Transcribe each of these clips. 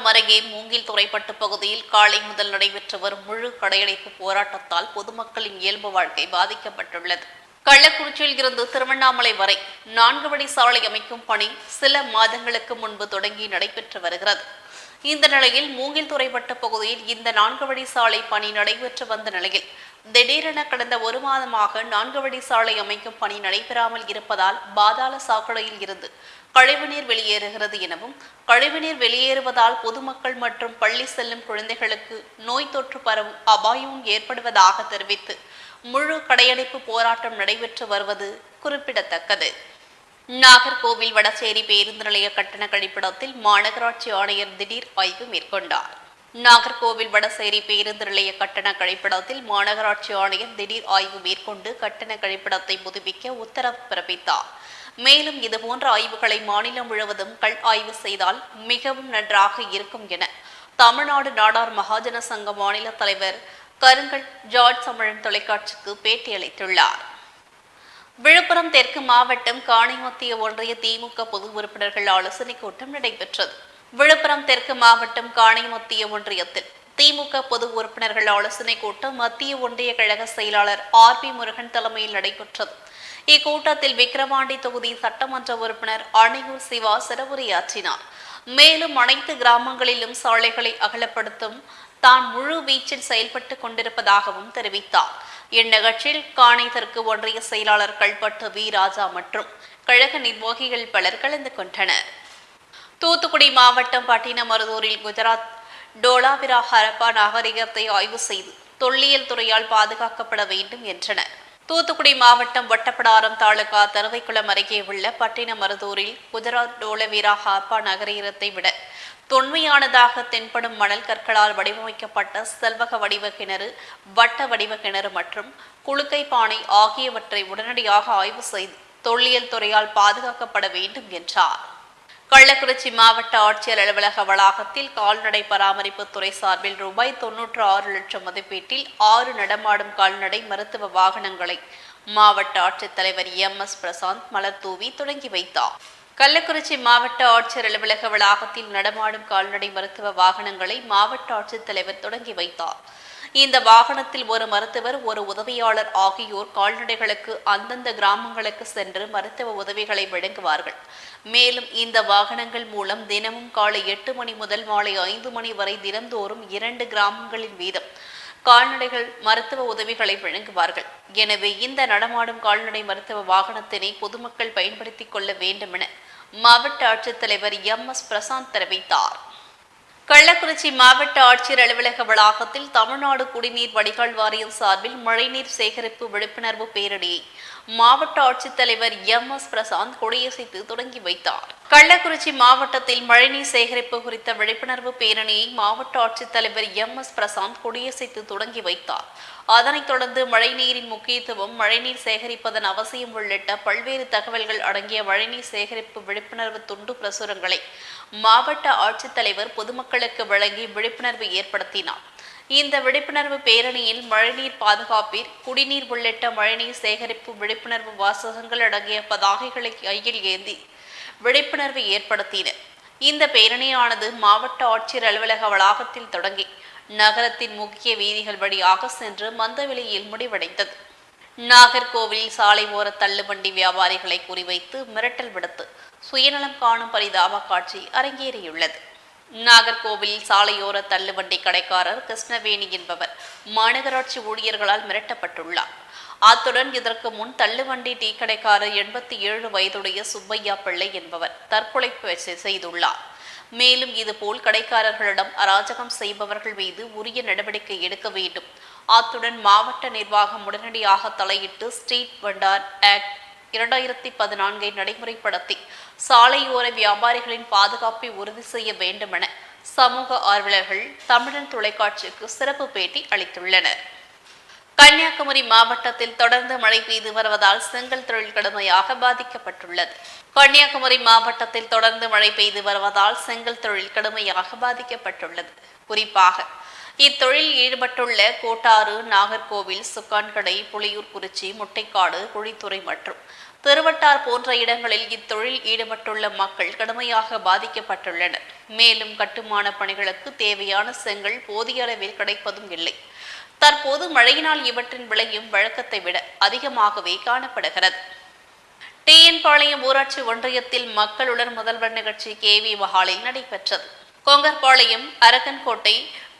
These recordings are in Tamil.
சங்கராபுரம் அருகே மூங்கில் துறைப்பட்டு பகுதியில் காலை முதல் நடைபெற்று வரும் முழு கடையடைப்பு போராட்டத்தால் பொதுமக்களின் இயல்பு வாழ்க்கை பாதிக்கப்பட்டுள்ளது. கள்ளக்குறிச்சியில் இருந்து திருவண்ணாமலை வரை நான்கு வழி சாலை அமைக்கும் பணி சில மாதங்களுக்கு முன்பு தொடங்கி நடைபெற்று வருகிறது. இந்த நிலையில் மூங்கில் துறைப்பட்டு பகுதியில் இந்த நான்கு வழி சாலை பணி நடைபெற்று வந்த நிலையில் திடீரென கடந்த ஒரு மாதமாக நான்கு வழி சாலை அமைக்கும் பணி நடைபெறாமல் இருப்பதால் பாதாள சாக்கடையில் இருந்து கழிவுநீர் வெளியேறுகிறது எனவும் கழிவுநீர் வெளியேறுவதால் பொதுமக்கள் மற்றும் பள்ளி செல்லும் குழந்தைகளுக்கு நோய் தொற்று பரவும் அபாயமும் ஏற்படுவதாக தெரிவித்து முழு கடையடைப்பு போராட்டம் நடைபெற்று வருவது குறிப்பிடத்தக்கது. நாகர்கோவில் வடசேரி பேருந்து நிலைய கட்டண கழிப்பிடத்தில் மாநகராட்சி ஆணையர் திடீர் ஆய்வு மேற்கொண்டார். நாகர்கோவில் வடசேரி பேருந்து நிலைய கட்டண கழிப்பிடத்தில் மாநகராட்சி ஆணையர் திடீர் ஆய்வு மேற்கொண்டு கட்டண கழிப்பிடத்தை புதுப்பிக்க உத்தரவு பிறப்பித்தார். மேலும் இதுபோன்ற ஆய்வுகளை மாநிலம் முழுவதும் கள் ஆய்வு செய்தால் மிகவும் நன்றாக இருக்கும் என தமிழ்நாடு நாடார் மகாஜன சங்க மாநில தலைவர் கருங்கல் ஜார்ஜ் தமிழன் தொலைக்காட்சிக்கு பேட்டியளித்துள்ளார். விழுப்புரம் தெற்கு மாவட்டம் காணிமத்திய ஒன்றிய திமுக பொது உறுப்பினர்கள் ஆலோசனைக் கூட்டம் நடைபெற்றது. விழுப்புரம் தெற்கு மாவட்டம் காணிமத்திய ஒன்றியத்தில் திமுக பொது உறுப்பினர்கள் ஆலோசனைக் கூட்டம் மத்திய ஒன்றிய கழக செயலாளர் ஆர் பி முருகன் தலைமையில் நடைபெற்றது. இக்கூட்டத்தில் விக்கிரவாண்டி தொகுதி சட்டமன்ற உறுப்பினர் அணையூர் சிவா சிறவுரையாற்றினார் மேலும் அனைத்து கிராமங்களிலும் சாலைகளை அகலப்படுத்தும் தான் முழு வீச்சில் செயல்பட்டு கொண்டிருப்பதாகவும் தெரிவித்தார். இந்நிகழ்ச்சியில் காணை தெற்கு ஒன்றிய செயலாளர் கல்பட்டு வி ராஜா மற்றும் கழக நிர்வாகிகள் பலர் கலந்து கொண்டனர். தூத்துக்குடி மாவட்டம் பட்டினமருதூரில் குஜராத் டோலாவிரா ஹரப்பா நாகரிகத்தை ஆய்வு செய்து தொல்லியல் துறையால் பாதுகாக்கப்பட வேண்டும் என்றனர். தூத்துக்குடி மாவட்டம் வட்டப்படாரம் தாலுகா தருவைக்குளம் அருகே உள்ள பட்டினமருதூரில் குஜராத் டோலவீரா ஹாப்பா நகரீரத்தை விட தொன்மையானதாக தென்படும் மணல் கற்களால் வடிவமைக்கப்பட்ட செல்வக வடிவ கிணறு வட்ட வடிவ கிணறு மற்றும் குளுக்கை பானை ஆகியவற்றை உடனடியாக ஆய்வு செய்து தொல்லியல் துறையால் பாதுகாக்கப்பட வேண்டும் என்றார். கள்ளக்குறிச்சி மாவட்ட ஆட்சியர் அலுவலக வளாகத்தில் கால்நடை பராமரிப்பு துறை சார்பில் ரூபாய் தொன்னூற்று ஆறு லட்சம் மதிப்பீட்டில் ஆறு நடமாடும் கால்நடை மருத்துவ வாகனங்களை மாவட்ட ஆட்சித்தலைவர் எம் எஸ் பிரசாந்த் மலர் தூவி தொடங்கி வைத்தார். கள்ளக்குறிச்சி மாவட்ட ஆட்சியர் அலுவலக வளாகத்தில் நடமாடும் கால்நடை மருத்துவ வாகனங்களை மாவட்ட ஆட்சித்தலைவர் தொடங்கி வைத்தார். இந்த வாகனத்தில் ஒரு மருத்துவர் ஒரு உதவியாளர் ஆகியோர் கால்நடைகளுக்கு அந்தந்த கிராமங்களுக்கு சென்று மருத்துவ உதவிகளை வழங்குவார்கள். மேலும் இந்த வாகனங்கள் மூலம் தினமும் காலை எட்டு மணி முதல் மாலை ஐந்து மணி வரை தினந்தோறும் இரண்டு கிராமங்களின் வீதம் கால்நடைகள் மருத்துவ உதவிகளை வழங்குவார்கள். எனவே இந்த நடமாடும் கால்நடை மருத்துவ வாகனத்தினை பொதுமக்கள் பயன்படுத்திக் கொள்ள வேண்டும் என மாவட்ட ஆட்சித்தலைவர் எம் எஸ் பிரசாந்த் தெரிவித்தார். கள்ளக்குறிச்சி மாவட்ட ஆட்சியர் அலுவலக வளாகத்தில் தமிழ்நாடு குடிநீர் வடிகால் வாரியம் சார்பில் மழைநீர் சேகரிப்பு விழிப்புணர்வு பேரணியை மாவட்ட ஆட்சித்தலைவர் எம் எஸ் பிரசாந்த் கொடியசைத்து தொடங்கி வைத்தார். கள்ளக்குறிச்சி மாவட்டத்தில் மழைநீர் சேகரிப்பு குறித்த விழிப்புணர்வு பேரணியை மாவட்ட ஆட்சித்தலைவர் எம் எஸ் பிரசாந்த் கொடியசைத்து தொடங்கி வைத்தார். அதனைத் தொடர்ந்து மழைநீரின் முக்கியத்துவம் மழைநீர் சேகரிப்பதன் அவசியம் உள்ளிட்ட பல்வேறு தகவல்கள் அடங்கிய மழைநீர் சேகரிப்பு விழிப்புணர்வு துண்டு பிரசுரங்களை மாவட்ட ஆட்சித்தலைவர் பொதுமக்களுக்கு வழங்கி விழிப்புணர்வு ஏற்படுத்தினார். இந்த விழிப்புணர்வு பேரணியில் மழைநீர் பாதுகாப்பில் குடிநீர் உள்ளிட்ட மழைநீர் சேகரிப்பு விழிப்புணர்வு வாசகங்கள் அடங்கிய பதாகைகளை கையில் ஏந்தி விழிப்புணர்வு ஏற்படுத்தினர் இந்த பேரணியானது மாவட்ட ஆட்சியர் அலுவலக வளாகத்தில் தொடங்கி நகரத்தின் முக்கிய வீதிகள் வழியாக சென்று மந்தவெளியில் முடிவடைந்தது. நாகர்கோவிலில் சாலை ஓர தள்ளுவண்டி வியாபாரிகளை குறிவைத்து மிரட்டல் விடுத்து சுயநலம் காணும் பரிதாப காட்சி அரங்கேறியுள்ளது. நாகர்கோவிலில் சாலையோர தள்ளுவண்டி கடைக்காரர் கிருஷ்ணவேணி என்பவர் மாநகராட்சி ஊழியர்களால் மிரட்டப்பட்டுள்ளார். அத்துடன் இதற்கு முன் தள்ளுவண்டி டீ கடைக்காரர் எண்பத்தி ஏழு வயதுடைய சுப்பையா பிள்ளை என்பவர் தற்கொலை செய்துள்ளார். மேலும் இதுபோல் கடைக்காரர்களிடம் அராஜகம் செய்பவர்கள் மீது உரிய நடவடிக்கை எடுக்க வேண்டும். அத்துடன் மாவட்ட நிர்வாகம் உடனடியாக தலையிட்டு ஸ்ட்ரீட் வண்டார் ஆக்ட் இரண்டாயிரத்தி பதினான்கை நடைமுறைப்படுத்தி சாலையோர வியாபாரிகளின் பாதுகாப்பை உறுதி செய்ய வேண்டுமென சமூக ஆர்வலர்கள் தமிழன் தொலைக்காட்சிக்கு சிறப்பு பேட்டி அளித்துள்ளனர். கன்னியாகுமரி மாவட்டத்தில் தொடர்ந்து மழை பெய்து வருவதால் செங்கல் தொழில் கடுமையாக பாதிக்கப்பட்டுள்ளது. கன்னியாகுமரி மாவட்டத்தில் தொடர்ந்து மழை பெய்து வருவதால் செங்கல் தொழில் கடுமையாக பாதிக்கப்பட்டுள்ளது. குறிப்பாக இத்தொழில் ஈடுபட்டுள்ள கோட்டாறு நாகர்கோவில் சுக்கான்கடை புலியூர் குறிச்சி முட்டைக்காடு குழித்துறை மற்றும் திருவட்டார் போன்ற இடங்களில் இத்தொழில் ஈடுபட்டுள்ள மக்கள் கடுமையாக பாதிக்கப்பட்டுள்ளனர். மேலும் கட்டுமான பணிகளுக்கு தேவையான செங்கல் போதிய அளவில் கிடைப்பதும் இல்லை. தற்போது மழையினால் இவற்றின் விலையும் வழக்கத்தை விட அதிகமாகவே காணப்படுகிறது. டிஎன்பாளையம் ஊராட்சி ஒன்றியத்தில் மக்களுடன் முதல்வர் நிகழ்ச்சி கே வி மஹாலில் நடைபெற்றது. கொங்கர்பாளையம் அரக்கன்கோட்டை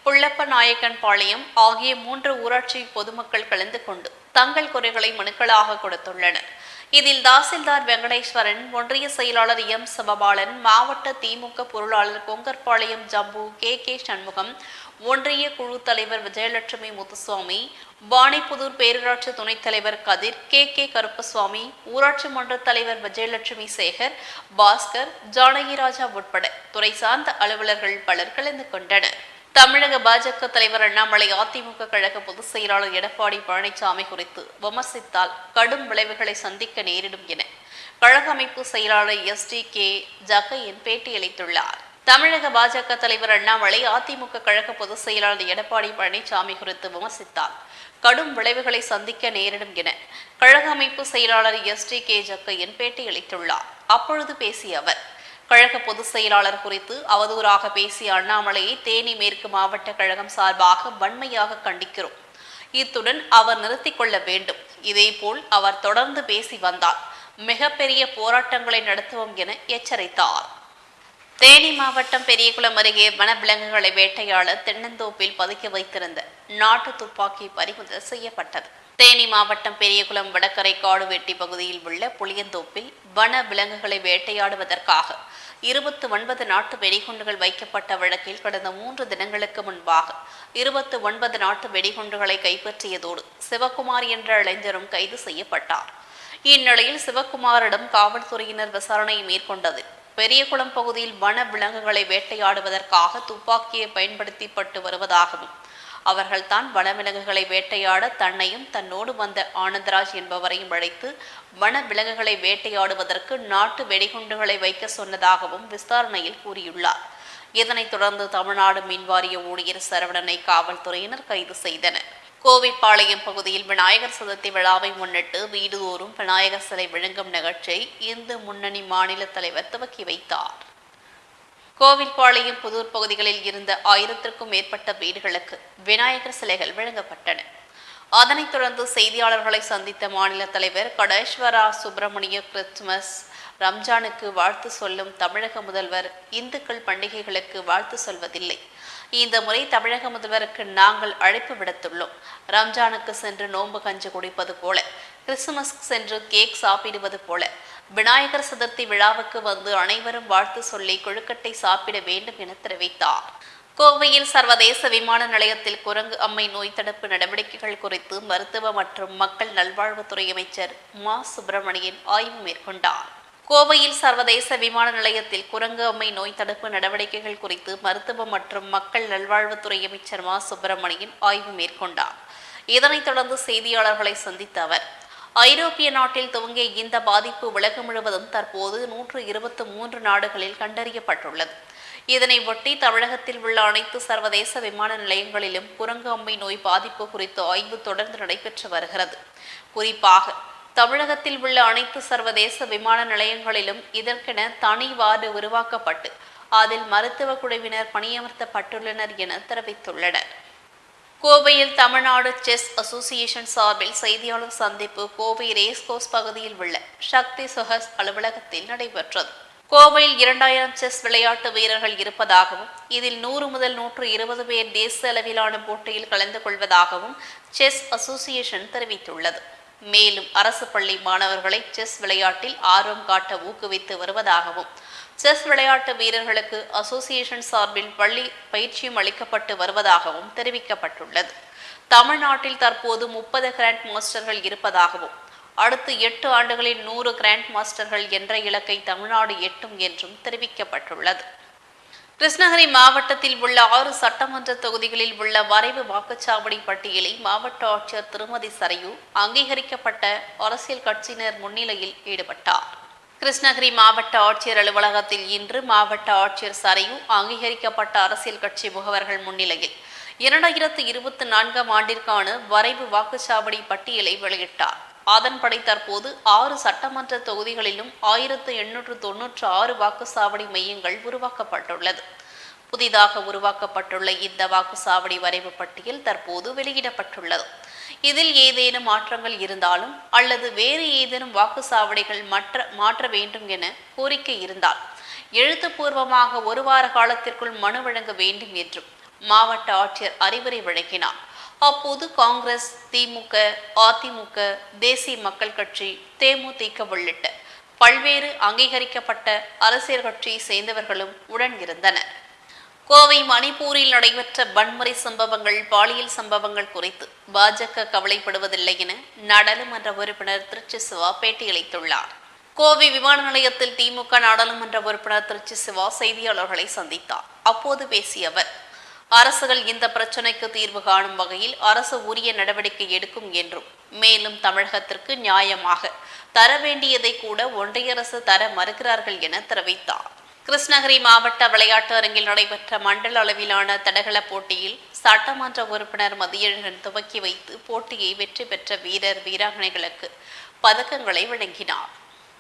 புள்ளப்ப நாயக்கன் பாளையம் ஆகிய மூன்று ஊராட்சி பொதுமக்கள் கலந்து கொண்டு தங்கள் குறைகளை மனுக்களாக கொடுத்துள்ளனர். இதில் தாசில்தார் வெங்கடேஸ்வரன் ஒன்றிய செயலாளர் எம். சிவபாலன் மாவட்ட திமுக பொருளாளர் கொங்கர்பாளையம் ஜம்பு கே. கே. சண்முகம் ஒன்றிய குழு தலைவர் விஜயலட்சுமி முத்துசுவாமி வாணிப்புதூர் பேரூராட்சி துணைத் தலைவர் கதிர் கே. கே. கருப்பசுவாமி ஊராட்சி மன்ற தலைவர் விஜயலட்சுமி சேகர் பாஸ்கர் ஜானகிராஜா உட்பட துறை சார்ந்த அலுவலர்கள் பலர் கலந்து கொண்டனர். தமிழக பாஜக தலைவர் அண்ணாமலை அதிமுக கழக பொதுச் செயலாளர் எடப்பாடி பழனிசாமி குறித்து விமர்சித்தால் கடும் விளைவுகளை சந்திக்க நேரிடும் என கழக அமைப்பு செயலாளர் எஸ் டி கே ஜக்கையன் பேட்டியளித்துள்ளார். தமிழக பாஜக தலைவர் அண்ணாமலை அதிமுக கழக பொதுச் செயலாளர் எடப்பாடி பழனிசாமி குறித்து விமர்சித்தால் கடும் விளைவுகளை சந்திக்க நேரிடும் என கழக அமைப்பு செயலாளர் எஸ் டி கே ஜக்கையன் பேட்டியளித்துள்ளார். அப்பொழுது பேசிய அவர் கழக பொதுச் செயலாளர் குறித்து அவதூறாக பேசிய அண்ணாமலையை தேனி மேற்கு மாவட்ட கழகம் சார்பாக வன்மையாக கண்டிக்கிறோம். இத்துடன் அவர் நிறுத்திக் கொள்ள வேண்டும். இதேபோல் அவர் தொடர்ந்து பேசி வந்தால் மிகப்பெரிய போராட்டங்களை நடத்துவோம் என எச்சரித்தார். தேனி மாவட்டம் பெரியகுளம் அருகே வனவிலங்குகளை வேட்டையாள தென்னந்தோப்பில் பதுக்கி வைத்திருந்த நாட்டு துப்பாக்கி பறிமுதல் செய்யப்பட்டது. தேனி மாவட்டம் பெரியகுளம் வடக்கரை காடுவெட்டி பகுதியில் உள்ள புளியந்தோப்பில் வன விலங்குகளை வேட்டையாடுவதற்காக இருபத்து ஒன்பது நாட்டு வெடிகுண்டுகள் வைக்கப்பட்ட வழக்கில் கடந்த மூன்று தினங்களுக்கு முன்பாக இருபத்து ஒன்பது நாட்டு வெடிகுண்டுகளை கைப்பற்றியதோடு சிவகுமார் என்ற இளைஞரும் கைது செய்யப்பட்டார். இந்நிலையில் சிவகுமாரிடம் காவல்துறையினர் விசாரணை மேற்கொண்டது. பெரியகுளம் பகுதியில் வன விலங்குகளை வேட்டையாடுவதற்காக துப்பாக்கியை பயன்படுத்தப்பட்டு வருவதாகவும் அவர்கள்தான் வனவிலங்குகளை வேட்டையாட தன்னையும் தன்னோடு வந்த ஆனந்தராஜ் என்பவரையும் அழைத்து வன விலங்குகளை வேட்டையாடுவதற்கு நாட்டு வெடிகுண்டுகளை வைக்க சொன்னதாகவும் விசாரணையில் கூறியுள்ளார். இதனைத் தொடர்ந்து தமிழ்நாடு மின்வாரிய ஊழியர் சரவணனை காவல்துறையினர் கைது செய்தனர். கோவைப்பாளையம் பகுதியில் விநாயகர் சதுர்த்தி விழாவை முன்னிட்டு வீடுதோறும் விநாயகர் சிலை விழுங்கும் நிகழ்ச்சியை இந்து முன்னணி மாநில தலைவர் துவக்கி வைத்தார். கோவில்பாளையம் புதூர் பகுதிகளில் இருந்த ஆயிரத்திற்கும் மேற்பட்ட வீடுகளுக்கு விநாயகர் சிலைகள் வழங்கப்பட்டன. அதனைத் தொடர்ந்து செய்தியாளர்களை சந்தித்த மாநில தலைவர் கடேஸ்வரா சுப்பிரமணிய கிறிஸ்துமஸ் ரம்ஜானுக்கு வாழ்த்து சொல்லும் தமிழக முதல்வர் இந்துக்கள் பண்டிகைகளுக்கு வாழ்த்து சொல்வதில்லை. இந்த முறை தமிழக முதல்வருக்கு நாங்கள் அழைப்பு விடுத்துள்ளோம். ரம்ஜானுக்கு சென்று நோன்பு கஞ்சி குடிப்பது போல கிறிஸ்துமஸ்க்கு சென்று கேக் சாப்பிடுவது போல விநாயகர் சதுர்த்தி விழாவுக்கு வந்து அனைவரும் வாழ்த்து சொல்லி கொழுக்கட்டை சாப்பிட வேண்டும் என தெரிவித்தார். கோவையில் சர்வதேச விமான நிலையத்தில் குரங்கு அம்மை நோய் தடுப்பு நடவடிக்கைகள் குறித்து மருத்துவ மற்றும் மக்கள் நல்வாழ்வுத்துறை அமைச்சர் மா. சுப்பிரமணியன் ஆய்வு மேற்கொண்டார். கோவையில் சர்வதேச விமான நிலையத்தில் குரங்கு அம்மை நோய் தடுப்பு நடவடிக்கைகள் குறித்து மருத்துவ மற்றும் மக்கள் நல்வாழ்வுத்துறை அமைச்சர் மா. சுப்பிரமணியன் ஆய்வு மேற்கொண்டார். இதனைத் தொடர்ந்து செய்தியாளர்களை சந்தித்த அவர் ஐரோப்பிய நாட்டில் துவங்கிய இந்த பாதிப்பு உலகம் முழுவதும் தற்போது நூற்று இருபத்தி மூன்று நாடுகளில் கண்டறியப்பட்டுள்ளது. இதனை ஒட்டி தமிழகத்தில் உள்ள அனைத்து சர்வதேச விமான நிலையங்களிலும் குரங்கு நோய் பாதிப்பு குறித்து ஆய்வு தொடர்ந்து நடைபெற்று வருகிறது. குறிப்பாக தமிழகத்தில் உள்ள அனைத்து சர்வதேச விமான நிலையங்களிலும் இதற்கென தனி வார்டு உருவாக்கப்பட்டு அதில் மருத்துவ குழுவினர் பணியமர்த்தப்பட்டுள்ளனர் என தெரிவித்துள்ளனர். கோவையில் தமிழ்நாடு செஸ் அசோசியேஷன் சார்பில் செய்தியாளர் சந்திப்பு கோவை ரேஸ்கோஸ் பகுதியில் உள்ள சக்தி சுஹஸ் அலுவலகத்தில் நடைபெற்றது. கோவையில் இரண்டாயிரம் செஸ் விளையாட்டு வீரர்கள் இருப்பதாகவும் இதில் நூறு முதல் நூற்று இருபது பேர் தேசிய அளவிலான போட்டியில் கலந்து கொள்வதாகவும் செஸ் அசோசியேஷன் தெரிவித்துள்ளது. மேலும் அரசு பள்ளி மாணவர்களை செஸ் விளையாட்டில் ஆர்வம் காட்ட ஊக்குவித்து வருவதாகவும் செஸ் விளையாட்டு வீரர்களுக்கு அசோசியேஷன் சார்பில் பள்ளி பயிற்சியும் அளிக்கப்பட்டு வருவதாகவும் தெரிவிக்கப்பட்டுள்ளது. தமிழ்நாட்டில் தற்போது முப்பது கிராண்ட் மாஸ்டர்கள் இருப்பதாகவும் அடுத்து எட்டு ஆண்டுகளில் நூறு கிராண்ட் மாஸ்டர்கள் என்ற இலக்கை தமிழ்நாடு எட்டும் என்றும் தெரிவிக்கப்பட்டுள்ளது. கிருஷ்ணகிரி மாவட்டத்தில் உள்ள ஆறு சட்டமன்ற தொகுதிகளில் உள்ள வரைவு வாக்குச்சாவடி பட்டியலை மாவட்ட ஆட்சியர் திருமதி சரையு அங்கீகரிக்கப்பட்ட அரசியல் கட்சியினர் முன்னிலையில் ஈடுபட்டார். கிருஷ்ணகிரி மாவட்ட ஆட்சியர் அலுவலகத்தில் இன்று மாவட்ட ஆட்சியர் சரையு அங்கீகரிக்கப்பட்ட அரசியல் கட்சி முகவர்கள் முன்னிலையில் இரண்டாயிரத்து இருபத்தி நான்காம் ஆண்டிற்கான வரைவு வாக்குச்சாவடி பட்டியலை வெளியிட்டார். அதன்படி தற்போது ஆறு சட்டமன்ற தொகுதிகளிலும் ஆயிரத்து எண்ணூற்று தொன்னூற்று ஆறு வாக்குச்சாவடி மையங்கள் உருவாக்கப்பட்டுள்ளது. புதிதாக உருவாக்கப்பட்டுள்ள இந்த வாக்குச்சாவடி வரைவு பட்டியல் தற்போது வெளியிடப்பட்டுள்ளது. இதில் ஏதேனும் மாற்றங்கள் இருந்தாலும் அல்லது வேறு ஏதேனும் வாக்குச்சாவடிகள் மற்ற மாற்ற வேண்டும் என கோரிக்கை இருந்தால் எழுத்துப்பூர்வமாக ஒரு வார காலத்திற்குள் மனு வழங்க வேண்டும் என்றும் மாவட்ட ஆட்சியர் அறிவுரை வழங்கினார். அப்போது காங்கிரஸ் திமுக அதிமுக தேசிய மக்கள் கட்சி தேமுதிக உள்ளிட்ட பல்வேறு அங்கீகரிக்கப்பட்ட அரசியல் கட்சியை சேர்ந்தவர்களும் உடன் இருந்தனர். கோவை மணிப்பூரில் நடைபெற்ற வன்முறை சம்பவங்கள் பாலியல் சம்பவங்கள் குறித்து பாஜக கவலைப்படுவதில்லை என நாடாளுமன்ற உறுப்பினர் திருச்சி சிவா பேட்டியளித்துள்ளார் கோவை விமான நிலையத்தில் திமுக நாடாளுமன்ற உறுப்பினர் திருச்சி சிவா செய்தியாளர்களை சந்தித்தார். அப்போது பேசிய அவர் அரசுகள் இந்த பிரச்சினைக்கு தீர்வு காணும் வகையில் அரசு உரிய நடவடிக்கை எடுக்கும் என்றும் மேலும் தமிழகத்திற்கு நியாயமாக தர வேண்டியதை கூட ஒன்றிய அரசு தர மறுக்கிறார்கள் என தெரிவித்தார். கிருஷ்ணகிரி மாவட்ட விளையாட்டு அரங்கில் நடைபெற்ற மண்டல அளவிலான தடகள போட்டியில் சட்டமன்ற உறுப்பினர் மதியழகன் துவக்கி வைத்து போட்டியை வெற்றி பெற்ற வீரர் வீராங்கனைகளுக்கு பதக்கங்களை வழங்கினார்.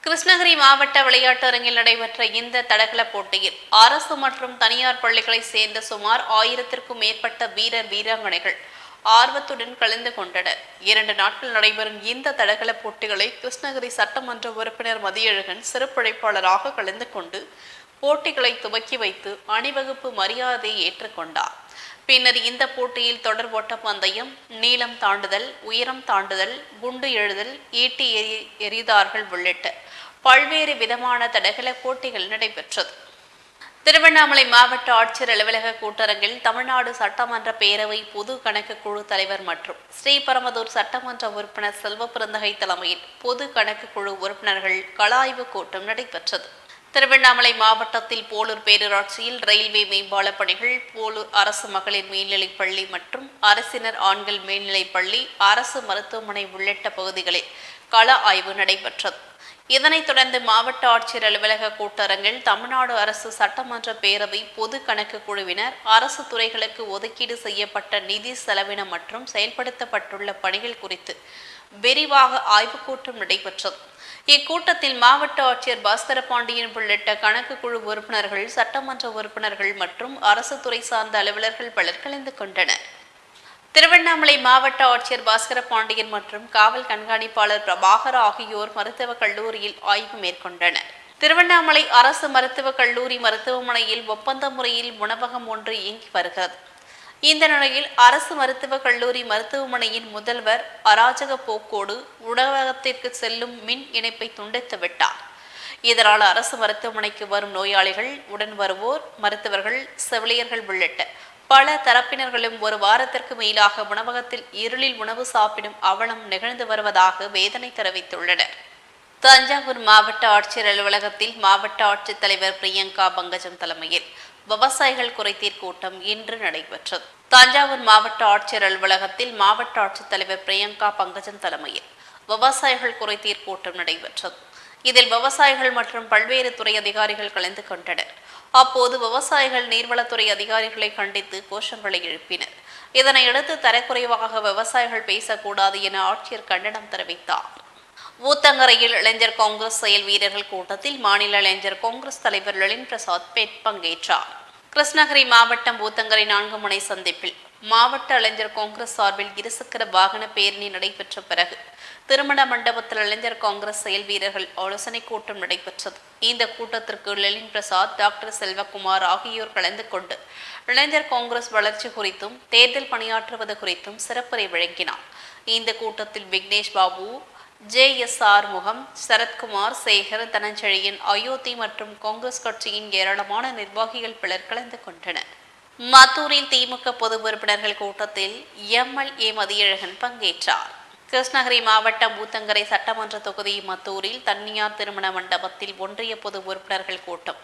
கிருஷ்ணகிரி மாவட்ட விளையாட்டு அரங்கில் நடைபெற்ற இந்த தடகள போட்டியில் அரசு மற்றும் தனியார் பள்ளிகளை சேர்ந்த சுமார் ஆயிரத்திற்கும் மேற்பட்ட வீரர் வீராங்கனைகள் ஆர்வத்துடன் கலந்து கொண்டனர். இரண்டு நாட்கள் நடைபெறும் இந்த தடகள போட்டிகளை கிருஷ்ணகிரி சட்டமன்ற உறுப்பினர் மதியழகன் சிறப்புழைப்பாளராக கலந்து கொண்டு போட்டிகளை துவக்கி வைத்து அணிவகுப்பு மரியாதையை ஏற்றுக்கொண்டார் பின்னர் இந்த போட்டியில் தொடர் ஓட்ட பந்தயம் நீளம் தாண்டுதல் உயரம் தாண்டுதல் குண்டு எழுதல் ஈட்டி எறி எறிதார்கள் உள்ளிட்ட பல்வேறு விதமான தடகள போட்டிகள் நடைபெற்றது. திருவண்ணாமலை மாவட்ட ஆட்சியர் அலுவலக கூட்டரங்கில் தமிழ்நாடு சட்டமன்ற பேரவை பொது கணக்கு குழு தலைவர் மற்றும் ஸ்ரீபரமதூர் சட்டமன்ற உறுப்பினர் செல்வ பிறந்தகை தலைமையில் பொது கணக்கு குழு உறுப்பினர்கள் கலாய்வு கூட்டம் நடைபெற்றது. திருவண்ணாமலை மாவட்டத்தில் போலூர் பேரூராட்சியில் ரயில்வே மேம்பால பணிகள் போலூர் அரசு மகளிர் மேல்நிலைப் பள்ளி மற்றும் அரசினர் ஆண்கள் மேல்நிலைப் பள்ளி அரசு மருத்துவமனை உள்ளிட்ட பகுதிகளில் கள ஆய்வு நடைபெற்றது. இதனைத் தொடர்ந்து மாவட்ட ஆட்சியர் அலுவலக கூட்டரங்கில் தமிழ்நாடு அரசு சட்டமன்ற பேரவை பொது கணக்கு குழுவினர் அரசு துறைகளுக்கு ஒதுக்கீடு செய்யப்பட்ட நிதி செலவினம் மற்றும் செயல்படுத்தப்பட்டுள்ள பணிகள் குறித்து விரிவாக ஆய்வுக் கூட்டம் நடைபெற்றது. இக்கூட்டத்தில் மாவட்ட ஆட்சியர் பாஸ்கர பாண்டியன் உள்ளிட்ட கணக்கு குழு உறுப்பினர்கள் சட்டமன்ற உறுப்பினர்கள் மற்றும் அரசு துறை சார்ந்த அலுவலர்கள் பலர் கலந்து கொண்டனர். திருவண்ணாமலை மாவட்ட ஆட்சியர் பாஸ்கர பாண்டியன் மற்றும் காவல் கண்காணிப்பாளர் பிரபாகர் ஆகியோர் மருத்துவக் கல்லூரியில் ஆய்வு மேற்கொண்டனர். திருவண்ணாமலை அரசு மருத்துவக் கல்லூரி மருத்துவமனையில் ஒப்பந்த முறையில் உணவகம் ஒன்று இயங்கி வருகிறது. இந்த நிலையில் அரசு மருத்துவக் கல்லூரி மருத்துவமனையின் முதல்வர் அராஜக போக்கோடு உணவகத்திற்கு செல்லும் மின் இணைப்பை துண்டித்து விட்டார். இதனால் அரசு மருத்துவமனைக்கு வரும் நோயாளிகள் உடன் வருவோர் மருத்துவர்கள் செவிலியர்கள் உள்ளிட்ட பல தரப்பினர்களும் ஒரு வாரத்திற்கு மேலாக உணவகத்தில் இருளில் உணவு சாப்பிடும் அவலம் நிகழ்ந்து வருவதாக வேதனை தெரிவித்துள்ளனர். தஞ்சாவூர் மாவட்ட ஆட்சியர் அலுவலகத்தில் மாவட்ட ஆட்சித்தலைவர் பிரியங்கா பங்கஜம் தலைமையில் விவசாயிகள் குறைதீர் கூட்டம் இன்று நடைபெற்றது. தஞ்சாவூர் மாவட்ட ஆட்சியர் அலுவலகத்தில் மாவட்ட ஆட்சித்தலைவர் பிரியங்கா பங்கஜம் தலைமையில் விவசாயிகள் குறைதீர் கூட்டம் நடைபெற்றது. இதில் விவசாயிகள் மற்றும் பல்வேறு துறை அதிகாரிகள் கலந்து கொண்டனர். அப்போது விவசாயிகள் நீர்வளத்துறை அதிகாரிகளை கண்டித்து கோஷங்களை எழுப்பினர். இதனையடுத்து தரக்குறைவாக விவசாயிகள் பேசக்கூடாது என ஆட்சியர் கண்டனம் தெரிவித்தார். ஊத்தங்கரையில் இளைஞர் காங்கிரஸ் செயல் வீரர்கள் கூட்டத்தில் மாநில இளைஞர் காங்கிரஸ் தலைவர் லலின் பிரசாத் பேட் பங்கேற்றார். கிருஷ்ணகிரி மாவட்டம் ஊத்தங்கரை நான்கு முனை சந்திப்பில் மாவட்ட இளைஞர் காங்கிரஸ் சார்பில் இருசக்கர வாகன பேரணி நடைபெற்ற பிறகு திருமண மண்டபத்தில் இளைஞர் காங்கிரஸ் செயல் வீரர்கள் ஆலோசனை கூட்டம் நடைபெற்றது. இந்த கூட்டத்திற்கு லலின் பிரசாத் டாக்டர் செல்வகுமார் ஆகியோர் கலந்து கொண்டு இளைஞர் காங்கிரஸ் வளர்ச்சி குறித்தும் தேர்தல் பணியாற்றுவது குறித்தும் சிறப்புரை வழங்கினார். இந்த கூட்டத்தில் விக்னேஷ் பாபு ஜே எஸ் ஆறுமுகம் முகம் சரத்குமார் சேகர் தனஞ்செழியன் அயோத்தி மற்றும் காங்கிரஸ் கட்சியின் ஏராளமான நிர்வாகிகள் பலர் கலந்து கொண்டனர். மத்தூரில் திமுக பொது உறுப்பினர்கள் கூட்டத்தில் எம்எல்ஏ மதியழகன் பங்கேற்றார். கிருஷ்ணகிரி மாவட்டம் ஊத்தங்கரை சட்டமன்ற தொகுதி மத்தூரில் தனியார் திருமண மண்டபத்தில் ஒன்றிய பொது உறுப்பினர்கள் கூட்டம்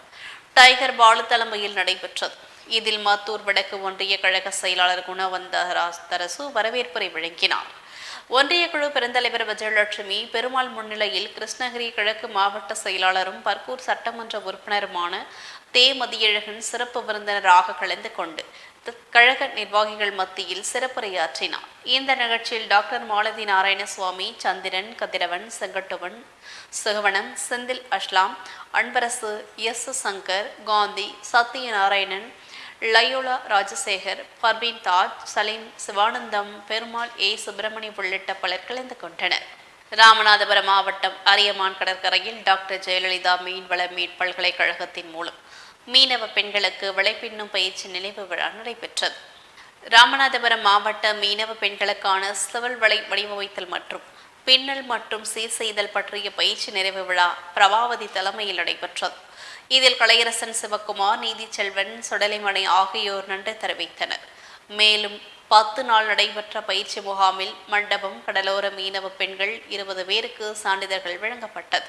டைகர் பாலு தலைமையில் நடைபெற்றது. இதில் மத்தூர் வடக்கு ஒன்றிய கழக செயலாளர் குணவந்த தரசு வரவேற்புரை வழங்கினார். ஒன்றிய குழு பெருந்தலைவர் விஜயலட்சுமி பெருமாள் முன்னிலையில் கிருஷ்ணகிரி கிழக்கு மாவட்ட செயலாளரும் பர்கூர் சட்டமன்ற உறுப்பினருமான தே மதியழகன் சிறப்பு விருந்தினராக கலந்து கொண்டு த- கழக நிர்வாகிகள் மத்தியில் சிறப்புரையாற்றினார். இந்த நிகழ்ச்சியில் doctor Malathi Narayanaswamy Chandran Kathiravan Sengattuvan Sugavanam Senthil Aslam Anbarasu S. Shankar Gandhi Sathyanarayanan Loyola Rajasekar Parveen Taj Salim Sivanandam Perumal A. Subramaniam உள்ளிட்ட பலர் கலந்து கொண்டனர். ராமநாதபுரம் மாவட்டம் அரியமான் கடற்கரையில் டாக்டர் ஜெயலலிதா மீன்வள மீட் பல்கலைக்கழகத்தின் மூலம் மீனவ பெண்களுக்கு விளைப்பின்னும் பயிற்சி நினைவு விழா நடைபெற்றது. ராமநாதபுரம் மாவட்ட மீனவ பெண்களுக்கான சிவில் வலை வடிவமைத்தல் மற்றும் பின்னல் மற்றும் சீர் செய்தல் பற்றிய பயிற்சி நிறைவு விழா பிரபாவதி தலைமையில் நடைபெற்றது. இதில் கலையரசன் சிவக்குமார் நீதிச்செல்வன் சுடலைமணி ஆகியோர் நன்றி தெரிவித்தனர். மேலும் பத்து நாள் நடைபெற்ற பயிற்சி முகாமில் மண்டபம் கடலோர மீனவ பெண்கள் இருபது பேருக்கு சான்றிதழ்கள் வழங்கப்பட்டது.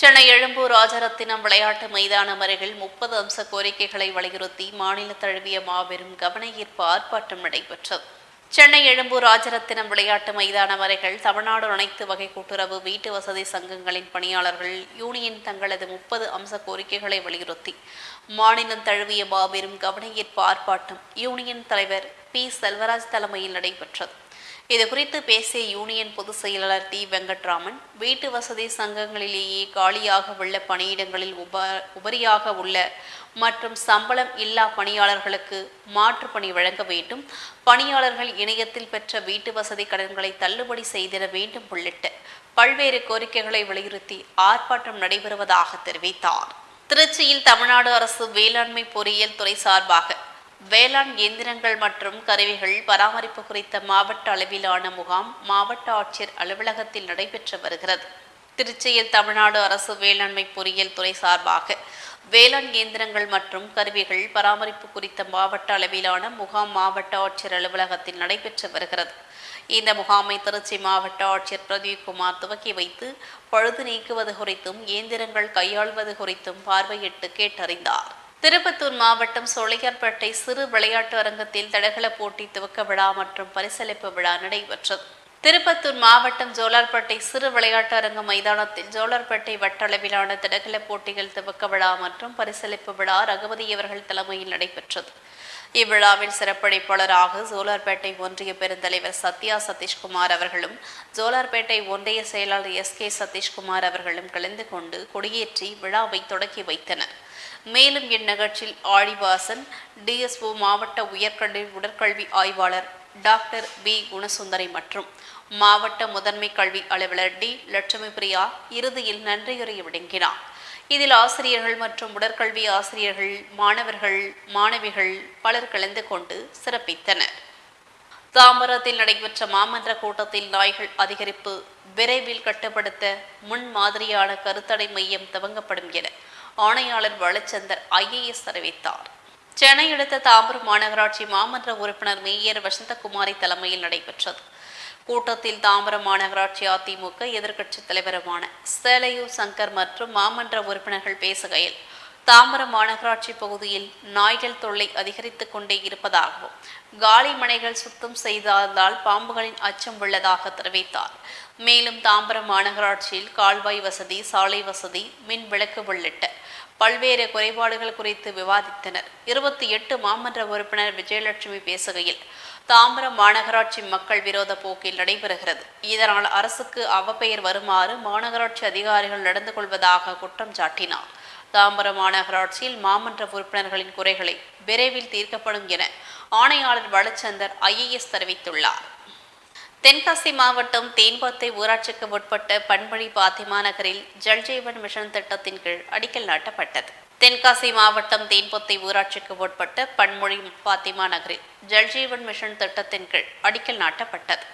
சென்னை எழும்பூர் ராஜரத்தினம் விளையாட்டு மைதானம் அருகில் முப்பது அம்ச கோரிக்கைகளை வலியுறுத்தி மாநில தழுவிய மாபெரும் கவனஈர்ப்பு ஆர்ப்பாட்டம் நடைபெற்றது. சென்னை எழும்பூர் ராஜரத்தினம் விளையாட்டு மைதானம் அருகில் தமிழ்நாடு அனைத்து வகை கூட்டுறவு வீட்டு வசதி சங்கங்களின் பணியாளர்கள் யூனியன் தங்களது முப்பது அம்ச கோரிக்கைகளை வலியுறுத்தி மாநிலம் தழுவிய மாபெரும் கவனஈர்ப்பு ஆர்ப்பாட்டம் யூனியன் தலைவர் பி செல்வராஜ் தலைமையில் நடைபெற்றது. இது குறித்து பேசிய யூனியன் பொதுச் செயலாளர் டி. வெங்கட்ராமன் வீட்டு வசதி சங்கங்களிலேயே காலியாக உள்ள பணியிடங்களில் உப உபரியாக உள்ள மற்றும் சம்பளம் இல்லா பணியாளர்களுக்கு மாற்று பணி வழங்க வேண்டும் பணியாளர்கள் இணையத்தில் பெற்ற வீட்டு வசதி கடன்களை தள்ளுபடி செய்திட வேண்டும் உள்ளிட்ட பல்வேறு கோரிக்கைகளை வலியுறுத்தி ஆர்ப்பாட்டம் நடைபெறுவதாக தெரிவித்தார். திருச்சியில் தமிழ்நாடு அரசு வேளாண்மை பொறியியல் துறை சார்பாக வேளாண் இயந்திரங்கள் மற்றும் கருவிகள் பராமரிப்பு குறித்த மாவட்ட அளவிலான முகாம் மாவட்ட ஆட்சியர் அலுவலகத்தில் நடைபெற்று வருகிறது. திருச்சியில் தமிழ்நாடு அரசு வேளாண்மை பொறியியல் துறை சார்பாக வேளாண் இயந்திரங்கள் மற்றும் கருவிகள் பராமரிப்பு குறித்த மாவட்ட அளவிலான முகாம் மாவட்ட ஆட்சியர் அலுவலகத்தில் நடைபெற்று வருகிறது. இந்த முகாமை திருச்சி மாவட்ட ஆட்சியர் பிரதீப்குமார் துவக்கி வைத்து பழுது நீக்குவது குறித்தும் இயந்திரங்கள் கையாள்வது குறித்தும் பார்வையிட்டு கேட்டறிந்தார். திருப்பத்தூர் மாவட்டம் சோழியர்பேட்டை சிறு விளையாட்டு அரங்கத்தில் தடகள போட்டி துவக்க விழா மற்றும் பரிசளிப்பு விழா நடைபெற்றது. திருப்பத்தூர் மாவட்டம் ஜோலார்பேட்டை சிறு விளையாட்டு அரங்க மைதானத்தில் ஜோலார்பேட்டை வட்டளவிலான தடகள போட்டிகள் துவக்க விழா மற்றும் பரிசளிப்பு விழா ரகுபதி அவர்கள் தலைமையில் நடைபெற்றது. இவ்விழாவில் சிறப்படைப்பாளராக ஜோலார்பேட்டை ஒன்றிய பெருந்தலைவர் சத்யா சதீஷ்குமார் அவர்களும் ஜோலார்பேட்டை ஒன்றிய செயலாளர் எஸ் கே சதீஷ்குமார் அவர்களும் கலந்து கொண்டு கொடியேற்றி விழாவை தொடக்கி வைத்தனர். மேலும் இந்நிகழ்ச்சியில் ஆழிவாசன் டிஎஸ்ஓ மாவட்ட உயர்கல்வி உடற்கல்வி ஆய்வாளர் டாக்டர் பி. குணசுந்தரி மற்றும் மாவட்ட முதன்மை கல்வி அலுவலர் டி. லட்சுமி பிரியா இறுதியில் நன்றியுரை வழங்கினார் இதில் ஆசிரியர்கள் மற்றும் உடற்கல்வி ஆசிரியர்கள் மாணவர்கள் மாணவிகள் பலர் கலந்து கொண்டு சிறப்பித்தனர். தாம்பரத்தில் நடைபெற்ற மாமன்ற கூட்டத்தில் நாய்கள் அதிகரிப்பு விரைவில் கட்டுப்படுத்த முன் மாதிரியான கருத்தடை மையம் துவங்கப்படும் என ஆணையாளர் வளச்சந்தர் ஐஏஎஸ் அறிவித்தார். சென்னை அடுத்த தாம்பரம் மாநகராட்சி மாமன்ற உறுப்பினர் மேயர் வசந்தகுமாரி தலைமையில் நடைபெற்றது. கூட்டத்தில் தாம்பரம் மாநகராட்சி அதிமுக எதிர்க்கட்சித் தலைவருமான சேலையூர் சங்கர் மற்றும் மாமன்ற உறுப்பினர்கள் பேசுகையில் தாம்பரம் மாநகராட்சி பகுதியில் நாய்கள் தொல்லை அதிகரித்துக் கொண்டே இருப்பதாகவும் காலி மனைகள் சுத்தம் செய்ததால் பாம்புகளின் அச்சம் உள்ளதாக தெரிவித்தார். மேலும் தாம்பரம் மாநகராட்சியில் கால்வாய் வசதி சாலை வசதி மின் விளக்கு உள்ளிட்ட பல்வேறு குறைபாடுகள் குறித்து விவாதித்தனர். இருபத்தி எட்டு மாமன்ற உறுப்பினர் விஜயலட்சுமி பேசுகையில் தாம்பரம் மாநகராட்சி மக்கள் விரோத போக்கில் நடைபெறுகிறது. இதனால் அரசுக்கு அவப்பெயர் வருமாறு மாநகராட்சி அதிகாரிகள் நடந்து கொள்வதாக குற்றம் சாட்டினார். தாம்பரம் மாநகராட்சியில் மாமன்ற உறுப்பினர்களின் குறைகளை விரைவில் தீர்க்கப்படும் என ஆணையாளர் வளச்சந்தர் ஐஏஎஸ் தெரிவித்துள்ளார். தென்காசி மாவட்டம் தேன்பாத்தை ஊராட்சிக்கு உட்பட்ட பண்பழி பாத்திமா நகரில் ஜல்ஜீவன் மிஷன் திட்டத்தின் கீழ் அடிக்கல் நாட்டப்பட்டது. தென்காசி மாவட்டம் தேன்பொத்தை ஊராட்சிக்கு உட்பட்ட பன்மொழி பாத்திமா நகரில் ஜல்ஜீவன் மிஷன் திட்டத்தின் கீழ் அடிக்கல் நாட்டப்பட்டது.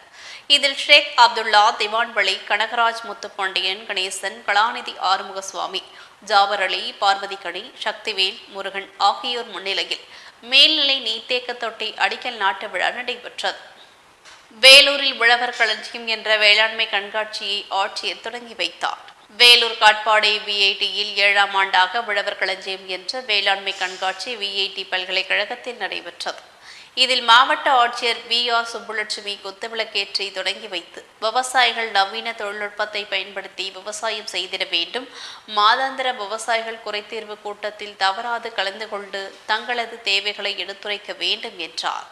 இதில் ஷேக் அப்துல்லா திவான்வழி கனகராஜ் முத்துப்பாண்டியன் கணேசன் கலாநிதி ஆறுமுகசுவாமி ஜாபர் அலி பார்வதி கணி சக்திவேல் முருகன் ஆகியோர் முன்னிலையில் மேல்நிலை நீர்த்தேக்க தொட்டி அடிக்கல் நாட்டு விழா நடைபெற்றது. வேலூரில் உழவர் களஞ்சியம் என்ற வேளாண்மை கண்காட்சியை ஆட்சியர் தொடங்கி வைத்தார். வேலூர் காட்பாடி விஐடியில் ஏழாம் ஆண்டாக உழவர் களஞ்சியம் என்ற வேளாண்மை கண்காட்சி விஐடி பல்கலைக்கழகத்தில் நடைபெற்றது. இதில் மாவட்ட ஆட்சியர் வி ஆர் சுப்புலட்சுமி குத்துவிளக்கேற்றி தொடங்கி வைத்து விவசாயிகள் நவீன தொழில்நுட்பத்தை பயன்படுத்தி விவசாயம் செய்திட வேண்டும் மாதாந்திர விவசாயிகள் குறைத்தீர்வு கூட்டத்தில் தவறாது கலந்து கொண்டு தங்களது தேவைகளை எடுத்துரைக்க வேண்டும் என்றார்.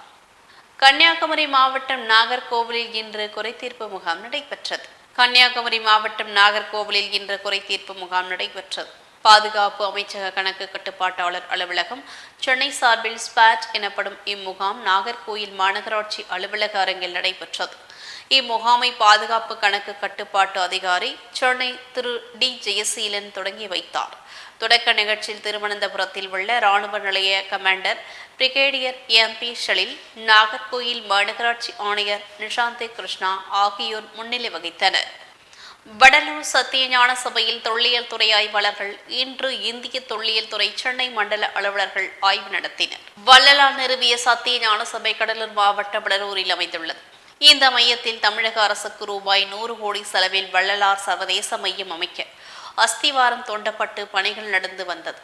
கன்னியாகுமரி மாவட்டம் நாகர்கோவிலில் இன்று குறைதீர்ப்பு முகாம் நடைபெற்றது. கன்னியாகுமரி மாவட்டம் நாகர்கோவிலில் இன்று குறைதீர்ப்பு முகாம் நடைபெற்றது. பாதுகாப்பு அமைச்சக கணக்கு கட்டுப்பாட்டாளர் அலுவலகம் சென்னை சார்பில் ஸ்பாட் எனப்படும் இம்முகாம் நாகர்கோயில் மாநகராட்சி அலுவலக அரங்கில் நடைபெற்றது. இம்முகாமை பாதுகாப்பு கணக்கு கட்டுப்பாட்டு அதிகாரி சென்னை திரு. டி. ஜெயசீலன் தொடங்கி வைத்தார். தொடக்க நிகழ்ச்சியில் திருவனந்தபுரத்தில் உள்ள ராணுவ நிலைய commander brigadier M. P. Shalil Nagercoil மாநகராட்சி ஆணையர் நிஷாந்தி கிருஷ்ணா ஆகியோர் முன்னிலை வகித்தனர். வடலூர் சத்தியஞான சபையில் தொல்லியல் துறை ஆய்வாளர்கள் இன்று இந்திய தொல்லியல் துறை சென்னை மண்டல அலுவலர்கள் ஆய்வு நடத்தினர். வள்ளலார் நிறுவிய சத்தியஞான சபை கடலூர் மாவட்டம் வடலூரில் அமைந்துள்ளது. இந்த மையத்தில் தமிழக அரசுக்கு ரூபாய் நூறு கோடி செலவில் வள்ளலார் சர்வதேச மையம் அமைக்க அஸ்திவாரம் தோண்டப்பட்டு பணிகள் நடந்து வந்தது.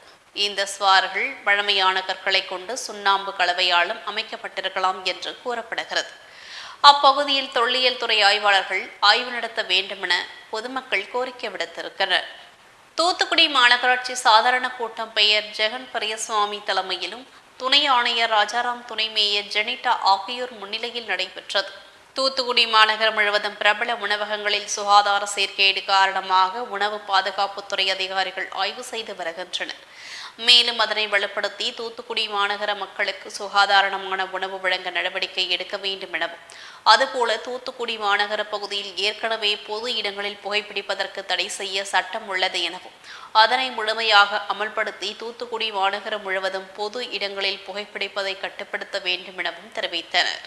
இந்த ஸ்வார்கள் பழமையான கற்களை கொண்டு சுண்ணாம்பு கலவையாலும் அமைக்கப்பட்டிருக்கலாம் என்று கூறப்படுகிறது. அப்பகுதியில் தொல்லியல் துறை ஆய்வாளர்கள் ஆய்வு நடத்த வேண்டுமென பொதுமக்கள் கோரிக்கை விடுத்திருக்கிறார் தூத்துக்குடி மாநகராட்சி சாதாரண கூட்டம் பெயர் ஜெகன் பெரியசுவாமி தலைமையிலும் துணை ஆணையர் ராஜாராம் துணை மேயர் ஜெனிட்டா ஆகியோர் முன்னிலையில் நடைபெற்றது. தூத்துக்குடி மாநகரம் முழுவதும் பிரபல உணவகங்களில் சுகாதார சீர்கேடு காரணமாக உணவு பாதுகாப்புத்துறை அதிகாரிகள் ஆய்வு செய்து வருகின்றனர். மேலும் அதனை வலுப்படுத்தி தூத்துக்குடி மாநகர மக்களுக்கு சுகாதாரமான உணவு வழங்க நடவடிக்கை எடுக்க வேண்டும் எனவும் அதுபோல தூத்துக்குடி மாநகர பகுதியில் ஏற்கனவே பொது இடங்களில் புகைப்பிடிப்பதற்கு தடை செய்ய சட்டம் உள்ளது எனவும் அதனை முழுமையாக அமல்படுத்தி தூத்துக்குடி மாநகரம் முழுவதும் பொது இடங்களில் புகைப்பிடிப்பதை கட்டுப்படுத்த வேண்டும் எனவும் தெரிவித்தனர்.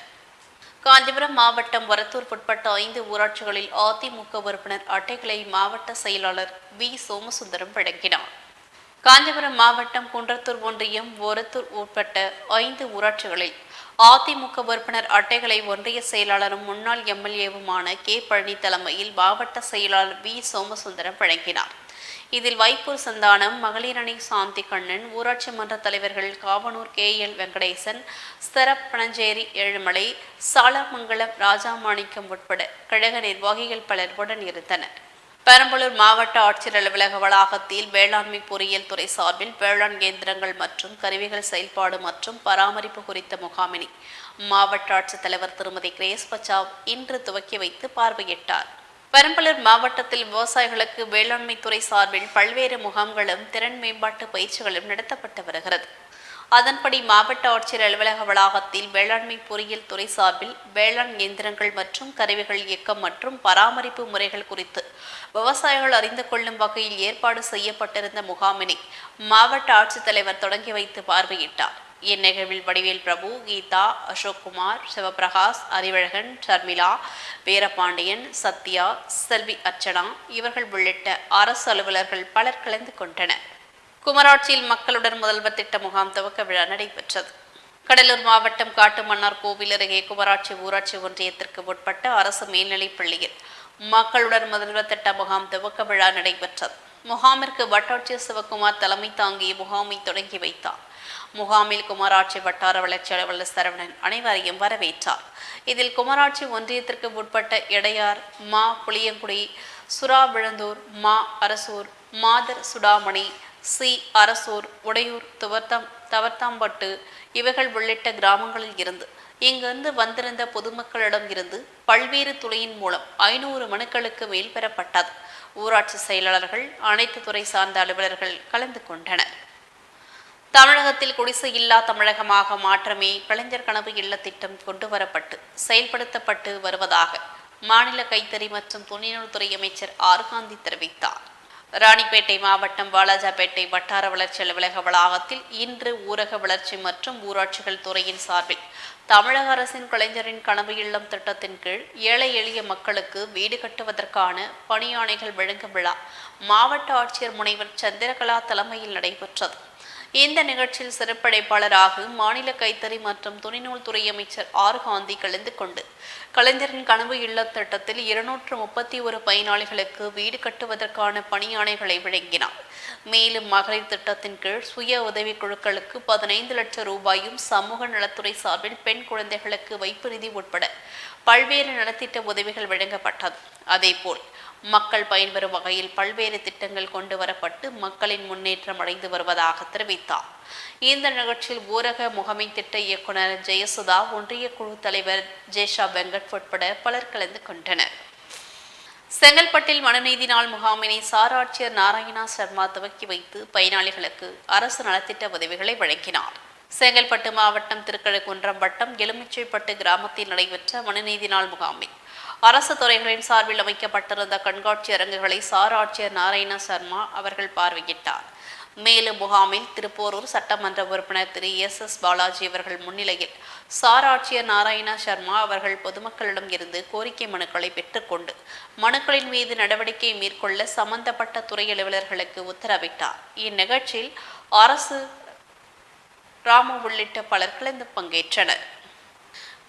காஞ்சிபுரம் மாவட்டம் வரத்தூர் உட்பட்ட ஐந்து ஊராட்சிகளில் அதிமுக உறுப்பினர் அட்டைகளை மாவட்ட செயலாளர் வி. சோமசுந்தரம் வழங்கினார். காஞ்சிபுரம் மாவட்டம் குன்றத்தூர் ஒன்றியம் ஒரத்தூர் உட்பட்ட ஐந்து ஊராட்சிகளில் அதிமுக உறுப்பினர் அட்டைகளை ஒன்றிய செயலாளரும் முன்னாள் எம்எல்ஏவுமான கே. பழனி தலைமையில் மாவட்ட செயலாளர் வி. சோமசுந்தரம் வழங்கினார். இதில் வைப்பூர் சந்தானம் மகளிரணி சாந்தி கண்ணன் ஊராட்சி மன்ற தலைவர்கள் காவனூர் கே. எல். வெங்கடேசன் ஸ்தரப் பனஞ்சேரி ஏழுமலை சாலமங்கலம் ராஜாமாணிக்கம் உட்பட கழக நிர்வாகிகள் பலர் உடன் இருந்தனர். பெரம்பலூர் மாவட்ட ஆட்சியர் அலுவலக வளாகத்தில் வேளாண்மை பொறியியல் துறை சார்பில் வேளாண் இயந்திரங்கள் மற்றும் கருவிகள் செயல்பாடு மற்றும் பராமரிப்பு குறித்த முகாமினை மாவட்ட ஆட்சித்தலைவர் திருமதி கிரேஸ் பச்சாவ் இன்று துவக்கி வைத்து பார்வையிட்டார். பெரம்பலூர் மாவட்டத்தில் விவசாயிகளுக்கு வேளாண்மை துறை சார்பில் பல்வேறு முகாம்களும் திறன் மேம்பாட்டு பயிற்சிகளும் நடத்தப்பட்டு வருகிறது. அதன்படி மாவட்ட ஆட்சியர் அலுவலக வளாகத்தில் வேளாண்மை பொறியியல் துறை சார்பில் வேளாண் இயந்திரங்கள் மற்றும் கருவிகள் இயக்கம் மற்றும் பராமரிப்பு முறைகள் குறித்து விவசாயிகள் அறிந்து கொள்ளும் வகையில் ஏற்பாடு செய்யப்பட்டிருந்த முகாமினை மாவட்ட ஆட்சித்தலைவர் தொடங்கி வைத்து பார்வையிட்டார். இந்நிகழ்வில் வடிவேல் பிரபு கீதா அசோக்குமார் சிவபிரகாஷ் அறிவழகன் ஷர்மிளா வீரபாண்டியன் சத்யா செல்வி அர்ச்சனா இவர்கள் உள்ளிட்ட அரசு அலுவலர்கள் பலர் கலந்து கொண்டனர். குமராட்சியில் மக்களுடன் முதல்வர் திட்ட முகாம் துவக்க விழா நடைபெற்றது. கடலூர் மாவட்டம் காட்டுமன்னார் கோவில் அருகே குமராட்சி ஊராட்சி ஒன்றியத்திற்கு உட்பட்ட அரசு மேல்நிலைப் பள்ளியில் மக்களுடன் முதல்வர் திட்ட முகாம் துவக்க விழா நடைபெற்றது. முகாமிற்கு வட்டாட்சியர் சிவகுமார் தலைமை தாங்கிய முகாமை தொடங்கி வைத்தார். முகாமில் குமராட்சி வட்டார வளர்ச்சி அலுவலர் சரவணன் அனைவரையும் வரவேற்றார். இதில் குமராட்சி ஒன்றியத்திற்கு உட்பட்ட இடையார் மா புளியங்குடி சுறாவிழந்தூர் மா அரசூர் மாதர் சுடாமணி சி அரசூர் உடையூர் துவர்த்தம் தவர்த்தாம்பட்டு இவைகள் உள்ளிட்ட கிராமங்களில் இருந்து இங்கிருந்து வந்திருந்த பொதுமக்களிடம் இருந்து பல்வேறு துளையின் மூலம் ஐநூறு மனுக்களுக்கு மேல் பெறப்பட்டது. ஊராட்சி செயலாளர்கள் அனைத்து துறை சார்ந்த அலுவலர்கள் கலந்து கொண்டனர். தமிழகத்தில் குடிசை இல்லா தமிழகமாக மாற்றமே கலைஞர் கனவு இல்ல திட்டம் கொண்டு வரப்பட்டு செயல்படுத்தப்பட்டு வருவதாக மாநில கைத்தறி மற்றும் துணிநூல்துறை அமைச்சர் ஆர். காந்தி தெரிவித்தார். ராணிப்பேட்டை மாவட்டம் வாலாஜாபேட்டை வட்டார வளர்ச்சி அலுவலக வளாகத்தில் இன்று ஊரக வளர்ச்சி மற்றும் ஊராட்சிகள் துறையின் சார்பில் தமிழக அரசின் கலைஞரின் கனவு இல்லம் திட்டத்தின் கீழ் ஏழை எளிய மக்களுக்கு வீடு கட்டுவதற்கான பணியாணைகள் வழங்கும் விழா. மாவட்ட ஆட்சியர் முனைவர் சந்திரகலா தலைமையில் நடைபெற்றது. இந்த நிகழ்ச்சியில் சிறப்படைப்பாளராக மாநில கைத்தறி மற்றும் துணிநூல் துறை அமைச்சர் ஆர் காந்தி கலந்து கொண்டு கலைஞரின் கனவு இல்ல திட்டத்தில் இருநூற்று முப்பத்தி ஒரு பயனாளிகளுக்கு வீடு கட்டுவதற்கான பணியாணைகளை வழங்கினார். மேலும் மகளிர் திட்டத்தின் கீழ் சுய உதவி குழுக்களுக்கு பதினைந்து லட்சம் ரூபாயும் சமூக நலத்துறை சார்பில் பெண் குழந்தைகளுக்கு வைப்பு நிதி உட்பட பல்வேறு நலத்திட்ட உதவிகள் வழங்கப்பட்டது. அதேபோல் மக்கள் பயன்பெறும் வகையில் பல்வேறு திட்டங்கள் கொண்டு வரப்பட்டு மக்களின் முன்னேற்றம் அடைந்து வருவதாக தெரிவித்தார். இந்த நிகழ்ச்சியில் ஊரக முகமை திட்ட இயக்குனர் ஜெயசுதா ஒன்றிய குழு தலைவர் ஜேஷா வெங்கட் உட்பட பலர் கலந்து கொண்டனர். செங்கல்பட்டில் மனுநீதி நாள் முகாமினை சாராட்சியர் நாராயணா சர்மா துவக்கி வைத்து பயனாளிகளுக்கு அரசு நலத்திட்ட உதவிகளை வழங்கினார். செங்கல்பட்டு மாவட்டம் திருக்கழுக்குன்றம் வட்டம் எலுமிச்சைப்பட்டு கிராமத்தில் நடைபெற்ற மனுநீதி நாள் முகாமில் அரசு துறைகளின் சார்பில் அமைக்கப்பட்டிருந்த கண்காட்சி அரங்குகளை சார் ஆட்சியர் நாராயண சர்மா அவர்கள் பார்வையிட்டார். மேலும் முகாமில் திருப்போரூர் சட்டமன்ற உறுப்பினர் திரு எஸ் எஸ் பாலாஜி அவர்கள் முன்னிலையில் சார் ஆட்சியர் நாராயண சர்மா அவர்கள் பொதுமக்களிடம் இருந்து கோரிக்கை மனுக்களை பெற்றுக்கொண்டு மனுக்களின் மீது நடவடிக்கை மேற்கொள்ள சம்பந்தப்பட்ட துறை அலுவலர்களுக்கு உத்தரவிட்டார். இந்நிகழ்ச்சியில் அரசு ராமு உள்ளிட்ட பலர் கலந்து பங்கேற்றனர்.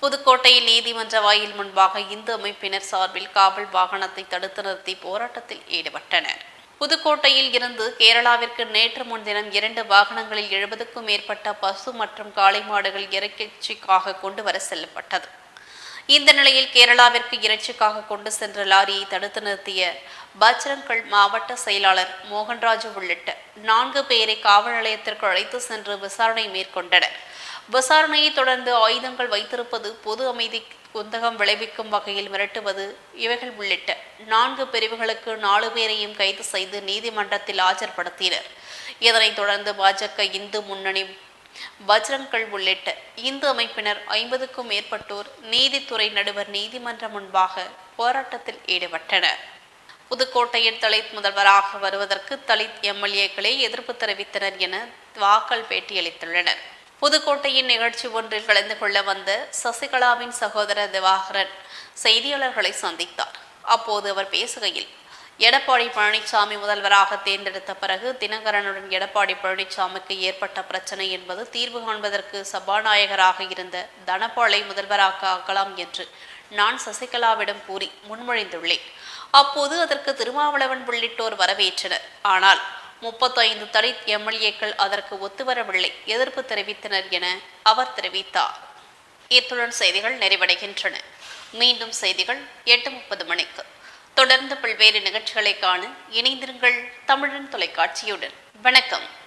புதுக்கோட்டையில் நீதிமன்ற வாயில் முன்பாக இந்து அமைப்பினர் சார்பில் காவல் வாகனத்தை தடுத்து நிறுத்தி போராட்டத்தில் ஈடுபட்டனர். புதுக்கோட்டையில் இருந்து கேரளாவிற்கு நேற்று முன்தினம் இரண்டு வாகனங்களில் எழுபதுக்கும் மேற்பட்ட பசு மற்றும் காளை மாடுகள் இறைச்சிக்காக கொண்டு வர செல்லப்பட்டது. இந்த நிலையில் கேரளாவிற்கு இறைச்சிக்காக கொண்டு சென்ற லாரியை தடுத்து நிறுத்திய பஜ்ரங்கள் மாவட்ட செயலாளர் மோகன்ராஜு உள்ளிட்ட நான்கு பேரை காவல் நிலையத்திற்கு அழைத்து சென்று விசாரணை மேற்கொண்டனர். விசாரணையை தொடர்ந்து ஆயுதங்கள் வைத்திருப்பது பொது அமைதி குந்தகம் விளைவிக்கும் வகையில் மிரட்டுவது இவைகள் உள்ளிட்ட நான்கு பிரிவுகளுக்கு நாலு பேரையும் கைது செய்து நீதிமன்றத்தில் ஆஜர்படுத்தினர். இதனைத் தொடர்ந்து பாஜக இந்து முன்னணி பஜ்ரங்கள் உள்ளிட்ட இந்து அமைப்பினர் ஐம்பதுக்கும் மேற்பட்டோர் நீதித்துறை நடுவர் நீதிமன்றம் முன்பாக போராட்டத்தில் ஈடுபட்டனர். புதுக்கோட்டையில் தலித் முதல்வராக வருவதற்கு தலித் எம்எல்ஏக்களே எதிர்ப்பு தெரிவித்தனர் என வாக்கள் பேட்டியளித்துள்ளனர். புதுக்கோட்டையின் நிகழ்ச்சி ஒன்றில் கலந்து கொள்ள வந்த சசிகலாவின் சகோதரர் திவாகரன் செய்தியாளர்களை சந்தித்தார். அப்போது அவர் பேசுகையில் எடப்பாடி பழனிசாமி முதல்வராக தேர்ந்தெடுத்த பிறகு தினகரனுடன் எடப்பாடி பழனிசாமிக்கு ஏற்பட்ட பிரச்சனை என்பது தீர்வு காண்பதற்கு சபாநாயகராக இருந்த தனபாலை முதல்வராக ஆக்கலாம் என்று நான் சசிகலாவிடம் கூறி முன்மொழிந்துள்ளேன். அப்போது அதற்கு திருமாவளவன் உள்ளிட்டோர் வரவேற்றனர். ஆனால் முப்பத்தைந்து தலித் எம்எல்ஏக்கள் அதற்கு ஒத்துவரவில்லை. எதிர்ப்பு தெரிவித்தனர் என அவர் தெரிவித்தார். இத்துடன் செய்திகள் நிறைவடைகின்றன. மீண்டும் செய்திகள் எட்டு முப்பது மணிக்கு. தொடர்ந்து பல்வேறு நிகழ்ச்சிகளை காண இணைந்திருங்கள் தமிழன் தொலைக்காட்சியுடன். வணக்கம்.